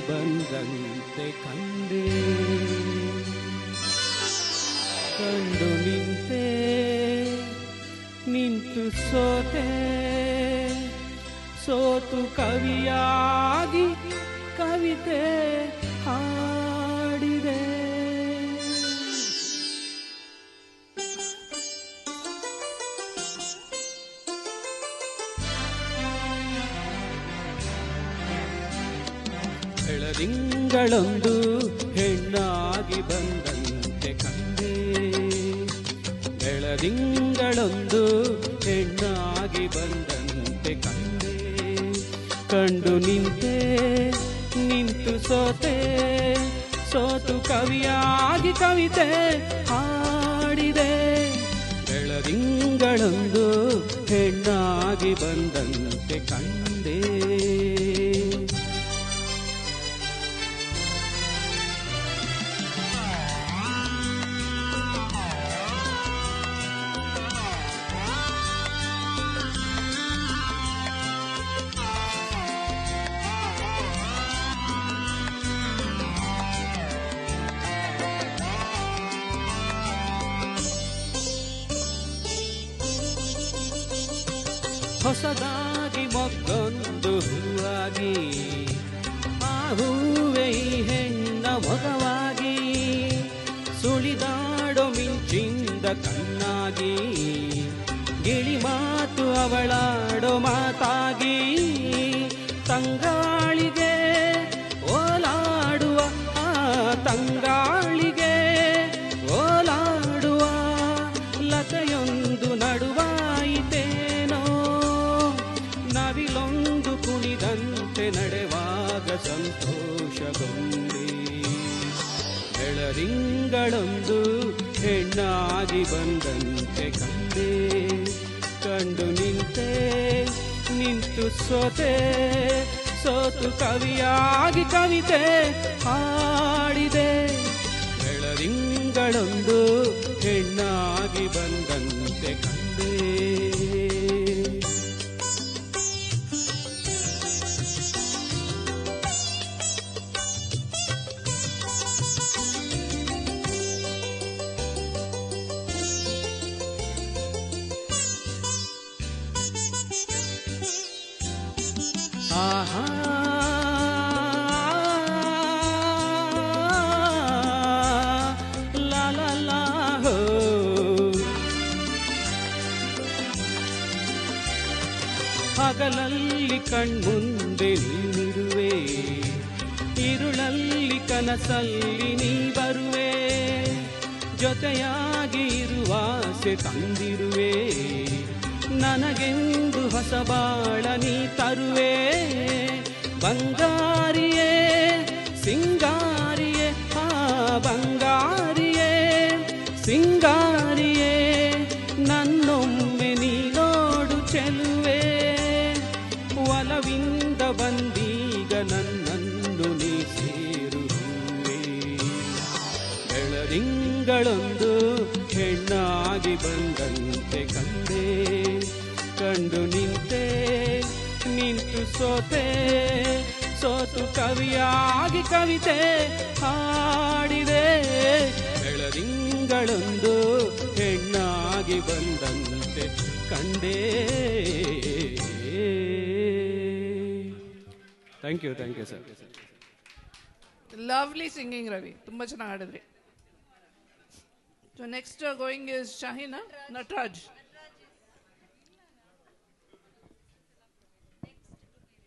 ಬಂದಂತೆ ಕಂಡೆ. ಕಂಡು ನಿಂತೆ ನಿಂತು ಸೋತೆ. ಸೋತು ಕವಿಯಾಗಿ ಕವಿತೆ. ಹಾಡಿದೆ ಬೆಳದಿಂಗಳೊಂದು ಹೆಣ್ಣಾಗಿ ಬಂದಂತೆ ಕಂಡೆ. ಬೆಳದಿಂಗಳೊಂದು ಹೆಣ್ಣಾಗಿ ಬಂದಂತೆ ಕಂಡೆ. ಕಂಡು ನಿಂತೆ, ನಿಂತು ಸೋತೆ, ಸೋತು ಕವಿಯಾಗಿ ಕವಿತೆ ಹಾಡಿದೆ. ಬೆಳದಿಂಗಳೊಂದು ಹೆಣ್ಣಾಗಿ ಬಂದಂತೆ ಕಂಡೆ. ಹೊಸದಾಗಿ ಮೊಗ್ಗೊಂದು ಹೂವಾಗಿ ಆ ಹೂವೆ ಹೆಣ್ಣ ಮೊಗವಾಗಿ ಸುಳಿದಾಡೋ ಮಿಂಚಿಂದ ಕಣ್ಣಾಗಿ ಗಿಳಿ ಮಾತು ಅವಳಾಡೋ ಮಾತಾಗಿ ಬೆಳರಿಂಗಳೊಂದು ಹೆಣ್ಣಾಗಿ ಬಂದಂತೆ ಕಂಡೆ. ಕಂಡು ನಿಂತೆ, ನಿಂತು ಸೋತೆ. ಸೋತು ಕವಿಯಾಗಿ ಕವಿತೆ ಹಾಡಿದೆ. ಬೆಳರಿಂಗಳೊಂದು ಹೆಣ್ಣಾಗಿ ಬಂದಂತೆ ಕಂಡೆ. ಹಗಲಲ್ಲಿ ಕಣ್ಮುಂದೆ ನೀನಿರುವೆ ಇರುಳಲ್ಲಿ ಕನಸಲ್ಲಿ ನೀ ಬರುವೆ ಜೊತೆಯಾಗಿ ಇರುವಾಸೆ ತಂದಿರುವೆ. ನನಗೆಂದು ಹೊಸ ಬಾಳ ನೀ ತರುವೆ. ಬಂಗಾರಿಯೇ, ಸಿಂಗಾರಿಯೇ, ಆ ಬಂಗಾರಿಯೇ, ಸಿಂಗಾರಿಯೇ, ನನ್ನೊಮ್ಮೆ ನೀ ನೋಡು ಚೆಲುವೆ. ಒಲವಿಂದ ಬಂದೀಗ ನನ್ನನ್ನು ನೀ ಸೇರುವೆ. ಬೆಳದಿಂಗಳೊಂದು ಹೆಣ್ಣಾಗಿ ಬಂದಂತೆ ಕಂಡೆ. ಕಂಡು ನಿಂತೆ, ನಿಂತು ಸೋತೆ, ಸೋತು ಕವಿಯಾಗಿ ಕವಿತೆ ಹಾಡಿದೆ. ಬೆಳದಿಂಗಳೊಂದು ಹೆಣ್ಣಾಗಿ ಬಂದಂತೆ ಕಂಡೇ. Thank you thank you sir lovely singing Ravi ತುಂಬ ಚೆನ್ನಾಗಿ ಹಾಡಿದ್ರಿ. So next going is Shahina Nataraj